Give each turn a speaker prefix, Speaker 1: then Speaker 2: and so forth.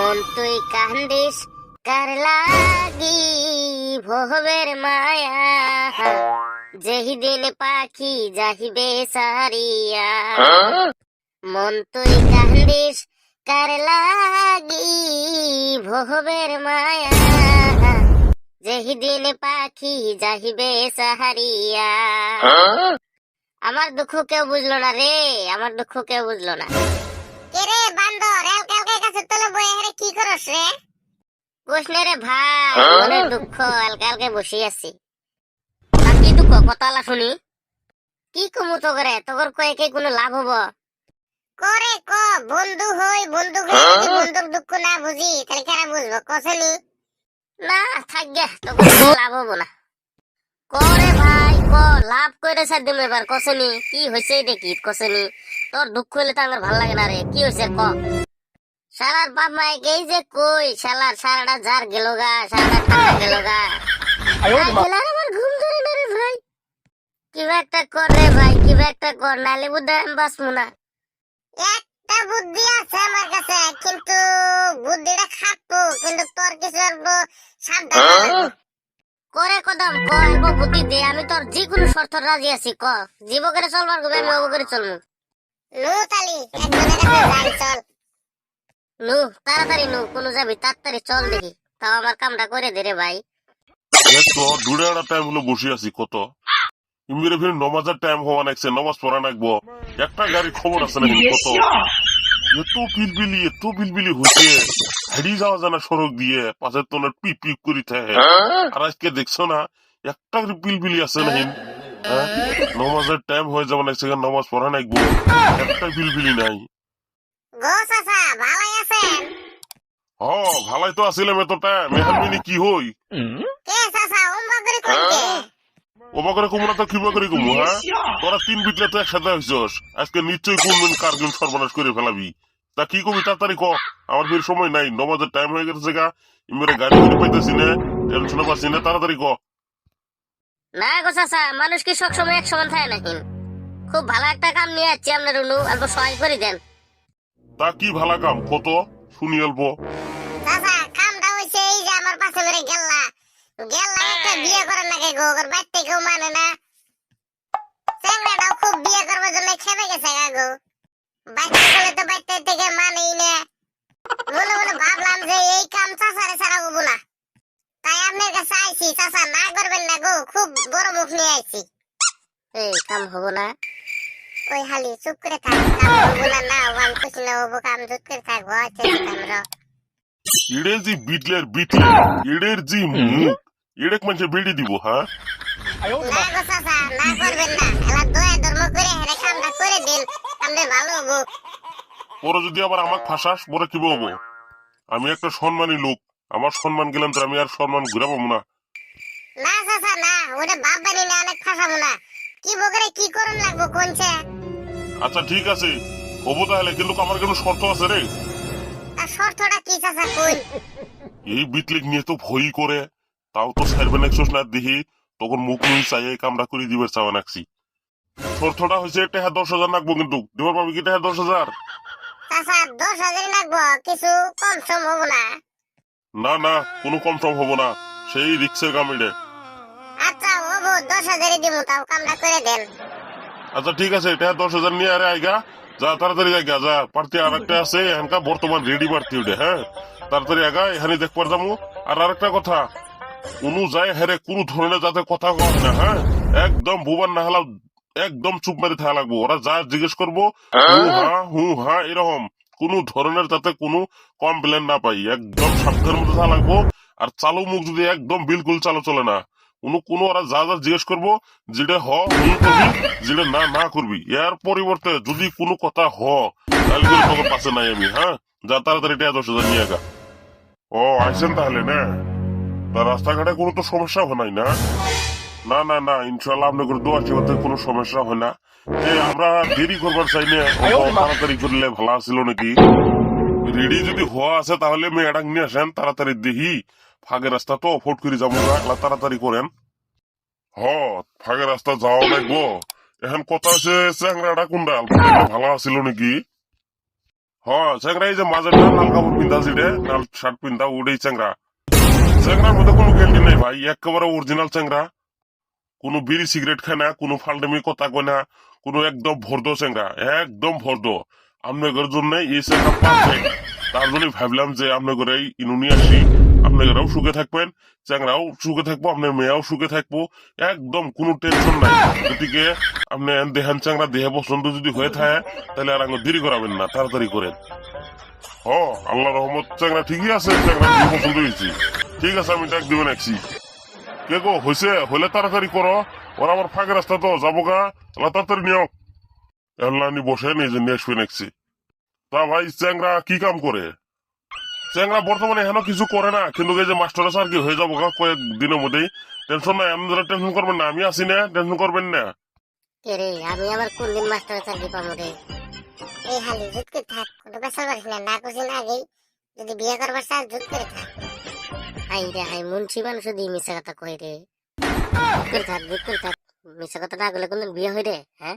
Speaker 1: মন তুই কান্দিস, কার লাগি ভবের মায়া? যেহি দিন পাখি যাহিবে সারিয়া। মন তুই কান্দিস, কার লাগি ভবের মায়া? যেহি দিন পাখি যাহিবে সাহারিয়া। আমার দুঃখ কেউ বুঝলো না রে, আমার দুঃখ কেউ বুঝলো না। কি করস রে? কৃষ্ণে রে ভাই মনের দুঃখ বসে আছি। তা কি দুঃখ কথালা শুনি। কি কমু তো করে তোর কোনো লাভ হব? করে ক বন্ধু হই বন্ধু হই যদি বন্ধুর দুঃখ না বুঝি তাহলে বুঝব? কসনি না? থাক গে তোকে লাভ হব না। করে ভাই ক লাভ করে সার দিম এবার কসনি কি হয়েছে দেখি কসনি তোর দুঃখ হইলে তো আমার ভালো লাগে না রে। কি হয়েছে ক? শালার বাপ মাই গেই যে কই শালার সারাটা জার গেল গা সারাটা ঠান্ডা গেল গা। আমার ঘুম ধরে না রে ভাই। কিবা একটা কর রে ভাই কিবা একটা কর নালে বুদ্ধ আমি বাঁচবো না। একটা বুদ্ধি আছে আমার কাছে কিন্তু বুদ্ধিটা খাটবো কিন্তু তোর কিছু সাবধান করে কদম ক অল্প বুদ্ধি দে আমি তোর যে কোনো শর্ত রাজি আছি ক। জীব করে চলবার গবে আমি অব করে চলমু নু তালি একজনের কাছে চল। নু তাড়াতাড়ি নু কোন যাবি? তাড়াতাড়ি চল দেখি। তাও আমার কামটা করে দে রে ভাই।
Speaker 2: তো দূরে একটা টাইম হলো বসে আছি কত? ইমিরে ফির নমাজের টাইম হওয়া নাকছে নমাজ পড়া নাকবো একটা গাড়ি খবর আছে নাকি কত? এত পিলবিলি এত পিলবিলি হচ্ছে হারিয়ে যাওয়া জানা সড়ক দিয়ে পাশের তোনের পিপ পিপ করি থাকে। আর আজকে দেখছ না একটা করে পিলবিলি আছে নাকি? হ্যাঁ? নমাজের টাইম হয়ে যাবে না সেখানে নমাজ পড়া নাকবো একটা পিলবিলি নাই।
Speaker 1: গো চাচা ভালাই আছেন
Speaker 2: হ ভালাই তো এতটা কি হই?
Speaker 1: কে চাচা উম্মা করে কইতে
Speaker 2: ওবা করে কুমড়া তো কিবা করে কুমু হ্যাঁ তোরা তিন বিটলে তো একসাথে হইছস আজকে নিশ্চয়ই কোনদিন কার্গুন সর্বনাশ করে ফেলাবি। তা কি কবি তাড়াতাড়ি ক আমার ফির সময় নাই। নমাজের টাইম হয়ে গেছে গা। ইমেরে গাড়ি করে পাইতেছি না? টেনশনে পাচ্ছি না? তাড়াতাড়ি ক
Speaker 1: না গো চাচা মানুষ কি সবসময় এক সমান থাকে নাকি? খুব ভালো একটা কাম নিয়ে যাচ্ছি আপনার উনু অল্প সহায় করে দেন।
Speaker 2: তা কি ভালা কাম? কত? শুনি অল্প।
Speaker 1: মানে খুব তাই না করবেন না গো, খুব বড় মুখ নিয়ে আইছি। এই কাম হব না। ওই হালি চুপ করে থাক না ওয়ান কিছু না হব কাম চুপ করে থাক হচ্ছে কামরা।
Speaker 2: ইড়ে জি বিটলের বিটলে ইড়ের জি মুখ ইড়েক মানুষে বেড়ে দিব হ্যাঁ
Speaker 1: না গো চাচা না করবেন না। এলা দয়া ধর্ম করে হেরে কামটা করে দিন ভালো হব।
Speaker 2: পরে যদি আবার আমাকে ফাঁসাস পরে কি বলব? আমি একটা সম্মানী লোক আমার সম্মান গেলাম তো আমি আর সম্মান ঘুরে পাবো না।
Speaker 1: না চাচা না বাপ বানি না অনেক ফাঁসাবো না। কি বকরে কি করুন লাগবো কোনছে
Speaker 2: আচ্ছা ঠিক আছে। হব তাহলে কিন্তু আমার কোনো শর্ত আছে রে।
Speaker 1: শর্তটা কি চাচা কই?
Speaker 2: এই বিটলিক নিয়ে তো ভয় করে। তাও তো সারবেন একশো না দেখি তখন মুখ মুখ চাই এই কামটা করে দিবে চাওয়া নাকছি শর্তটা হয়েছে একটা হ্যাঁ দশ হাজার নাকবো কিন্তু। দিবার পাবি কি হ্যাঁ দশ হাজার?
Speaker 1: চাচা দশ হাজার লাগবো কিছু কম সম হব না।
Speaker 2: না না কোনো কম সম হব না। সেই রিক্সের কাম এটা
Speaker 1: আচ্ছা হব দশ হাজারই দিব তাও কামটা করে দেন।
Speaker 2: আচ্ছা ঠিক আছে, এটা দশ হাজার নিয়ে আরে আইগা। যা, তাড়াতাড়ি আইগা, যা, পার্টি আর একটা আছে, এখানকা বর্তমান রেডি পার্টি ওটা হ্যাঁ? তাড়াতাড়ি আগা এখানে দেখবার যাব আর আরেকটা কথা কোনো যায় হেরে কোনো ধরনের যাতে কথা কয় না হ্যাঁ? একদম ভুবান না হলাও একদম চুপ মেরে থাকা লাগবো। ওরা যা জিজ্ঞেস করব, হু, হা হু, হা, এরকম। কোনো ধরনের যাতে কোনো কমপ্লেন না পাই, একদম সাবধানের মধ্যে থাকা লাগবো। আর চালু মুখ যদি একদম বিলকুল চালু চলে না কোনো কোনো ওরা যা যা জিজ্ঞেস করব যেটা হ করবি যেটা না না করবি। এর পরিবর্তে যদি কোনো কথা হ তাহলে কিন্তু পাশে নাই আমি হ্যাঁ? যা তাড়াতাড়ি দশ হাজার নিয়ে ও আইসেন তাহলে না? তা রাস্তাঘাটে কোনো তো সমস্যা হয় নাই না? না না না ইনশাল্লাহ আপনাদের দোয়া কোনো সমস্যা হয় না। যে আমরা দেরি করবার চাই না তাড়াতাড়ি করলে ভালো ছিল নাকি? রেডি যদি হওয়া আছে তাহলে মেয়েটাক নিয়ে আসেন তাড়াতাড়ি দেখি। ফাঁকের রাস্তা তো অফোর্ড করে যাব তাড়াতাড়ি করেন। হ, ফাঁকের রাস্তা যাওয়া এখন কথা আছে চ্যাংরাটা কোনটা ভালো আছিল নাকি? হ্যাঁ চ্যাংরা এই যে লাল কাপড় লাল শার্ট ওটাই চ্যাংরা। চ্যাংরার মধ্যে কোনো গ্যারান্টি নেই ভাই, একেবারে অরিজিনাল চ্যাংরা। কোনো বিড়ি সিগারেট খায় না, কোনো ফাল্টামি কথা কয় না, কোনো একদম ভর্দ চ্যাংরা, একদম ভর্দ। আপনাদের জন্য এই চ্যাংরা পারফেক্ট তার জন্য ভাবলাম যে আপনাদের ইনুনি আসি। আপনারাও সুখে থাকবেন, চ্যাংরাও সুখে থাকব আপনার মেয়েও সুখে থাকব, একদম কোনো টেনশন নাই। গতিকে আপনি দেহান চ্যাংরা, দেহে পছন্দ যদি হয়ে থাকে, তাহলে আর আঙ্গ দেরি করাবেন না, তাড়াতাড়ি করেন। হ আল্লাহ রহমত, চ্যাংরা ঠিকই আছে, চ্যাংরা পছন্দ হয়েছি। ঠিক আছে, আমি ডাক দিবেন একছি। কে গো হয়েছে হলে তাড়াতাড়ি করো। ওরা আমার ফাঁকে রাস্তা তো যাব গা। আল্লাহ তাড়াতাড়ি নিও আল্লাহ বসে, নিজে নিয়ে আসবেন একছি। তা ভাই, চ্যাংরা কি কাম করে? চ্যাংরা বর্তমানে এখনও কিছু করে না, কিন্তু এই যে মাস্টার স্যার কি হয়ে যাব কয়েক দিনের মধ্যেই। টেনশন নাই আপনারা টেনশন করবেন না, আমি আছি না টেনশন করবেন না।
Speaker 1: কে রে, আমি আবার চাকরি পাবো রে
Speaker 3: এই হালি জুত করে থাক, কোনো বেসাল পারিস না না করছি না আগেই যদি বিয়ে করবার চাস জুত করে থাক।
Speaker 1: হাই রে হাই, মুন্সি মানুষ কথা করে থাক জুত করে থাক মিশা কথা না গেলে কোনদিন বিয়ে হয় রে হ্যাঁ